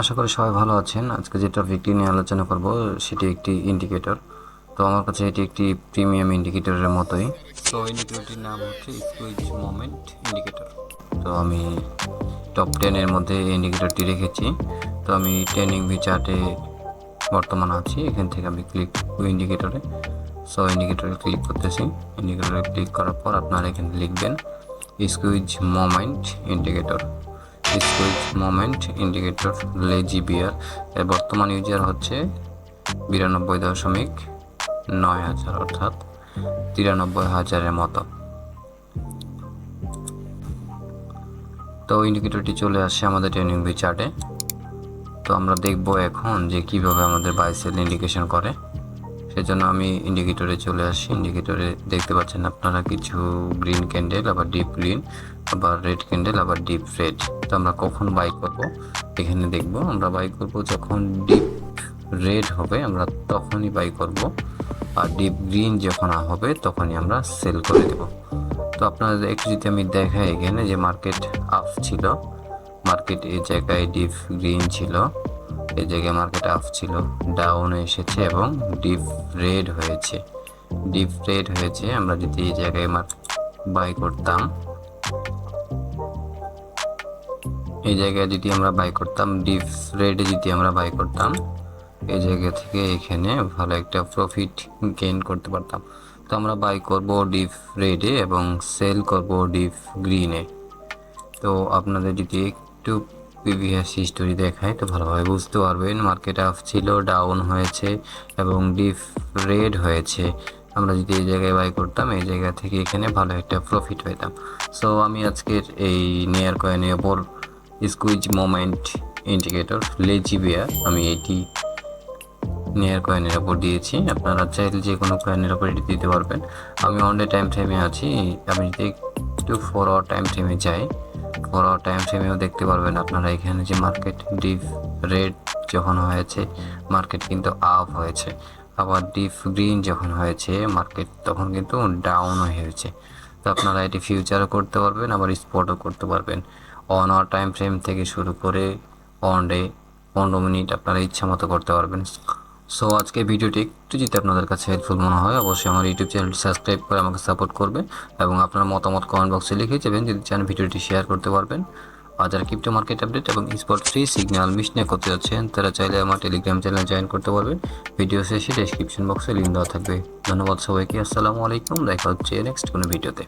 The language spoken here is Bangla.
আশা করি সবাই ভালো আছেন। আজকে যে টপিকটি নিয়ে আলোচনা করব, সেটি একটি ইন্ডিকেটর তো আমার কাছে এটি একটি প্রিমিয়াম ইন্ডিকেটরের মতোই। তো ইন্ডিকেটরটির নাম হচ্ছে স্কুইজ মোমেন্ট ইন্ডিকেটর তো আমি টপ টেনের মধ্যে এই ইন্ডিকেটরটি রেখেছি। তো আমি ট্রেনিং ভি চার্টে বর্তমান আছি। এখান থেকে আমি ক্লিক ইন্ডিকেটরে সো ইন্ডিকেটরে ক্লিক করতেছি। ইন্ডিকেটরে ক্লিক করার পর আপনারা এখানে লিখবেন squeeze momentum indicator squeeze momentum indicator lazy bear এর বর্তমান ইউজার হচ্ছে বিরানব্বই দশমিক নয় হাজার, অর্থাৎ তিরানব্বই হাজারের মতো। তো ইন্ডিকেটরটি চলে আসছে আমাদের ট্রেনিং ভি চার্টে তো আমরা দেখব এখন যে কীভাবে আমাদের বাইসেল ইন্ডিকেশন করে। সেজন্য আমি ইন্ডিকেটরে চলে আসি। ইন্ডিকেটরে দেখতে পাচ্ছেন আপনারা কিছু গ্রিন ক্যান্ডেল আবার ডিপ গ্রিন আবার রেড ক্যান্ডেল আবার ডিপ রেড তো আমরা কখন বাই করব? এখানে দেখব। আমরা বাই করব যখন ডিপ রেড হবে, আমরা তখনই বাই করব। আর ডিপ গ্রিন যখন হবে, তখনই আমরা সেল করে দেব। তো আপনাদের একটু যদি আমি দেখাই এখানে যে মার্কেট আপ ছিল মার্কেট এই জায়গায় ডিপ গ্রিন ছিল এই জায়গায় মার্কেট আপ ছিল ডাউন এসেছে এবং ডিপ রেড হয়েছে। ডিপ রেড হয়েছে, আমরা যদি এই জায়গায় মার্কেট বাই করতাম, এই জায়গায় যদি আমরা বাই করতাম ডিপ রেডে যদি আমরা বাই করতাম, এই জায়গা থেকে এখানে ভালো একটা প্রফিট গেইন করতে পারতাম। তো আমরা বাই করব ডিপ রেডে এবং সেল করব ডিপ গ্রিনে তো আপনাদের যদি একটু প্রিভিয়াস হিস্টোরি দেখায়, তো ভালোভাবে বুঝতে পারবেন। মার্কেট আপ ছিল ডাউন হয়েছে এবং ডিপ রেড হয়েছে। আমরা যদি এই জায়গায় বাই করতাম, এই জায়গা থেকে এখানে ভালো একটা প্রফিট পেতাম। সো আমি আজকের এই নেয়ার কয়েনের ওপর স্কুইজ মোমেন্ট ইন্ডিকেটর লেজিবিয়া আমি এটি নেয়ার কয়েনের ওপর দিয়েছি। আপনারা চাইলে যে কোনো কয়েনের ওপর এটি দিতে পারবেন। আমি অন ডে টাইম ফ্রেমে আছি, আমি যদি একটু ফোর টাইম ফ্রেমে যাই আওয়ার টাইম ফ্রেমেও দেখতে পারবেন। আপনারা এখানে যে মার্কেট ডিপ রেড যখন হয়েছে মার্কেট কিন্তু আপ হয়েছে। আবার ডিপ গ্রিন যখন হয়েছে মার্কেট তখন কিন্তু ডাউন হয়েছে। তো আপনারা এটি ফিউচারও করতে পারবেন, আবার স্পটও করতে পারবেন। অন আওয়ার টাইম ফ্রেম থেকে শুরু করে অন ডে পনেরো মিনিট আপনারা ইচ্ছা মতো করতে পারবেন। সো আজকে ভিডিওটি একটু যদি আপনাদের কাছে হেল্পফুল মনে হয়, অবশ্যই আমার ইউটিউব চ্যানেলটি সাবস্ক্রাইব করে আমাকে সাপোর্ট করবে এবং আপনার মতামত কমেন্ট বক্সে লিখে যাবেন, যদি চান ভিডিওটি শেয়ার করতে পারবেন। আর যারা ক্রিপ্টো মার্কেট আপডেট এবং স্পট ফ্রি সিগন্যাল মিস নিয়ে করতে যাচ্ছেন, তারা চাইলে আমার টেলিগ্রাম চ্যানেল জয়েন করতে পারবেন। ভিডিও শেষে ডেসক্রিপশন বক্সে লিঙ্ক দেওয়া থাকবে। ধন্যবাদ সবাইকে, আসসালামু আলাইকুম, দেখা হচ্ছে নেক্সট কোনো ভিডিওতে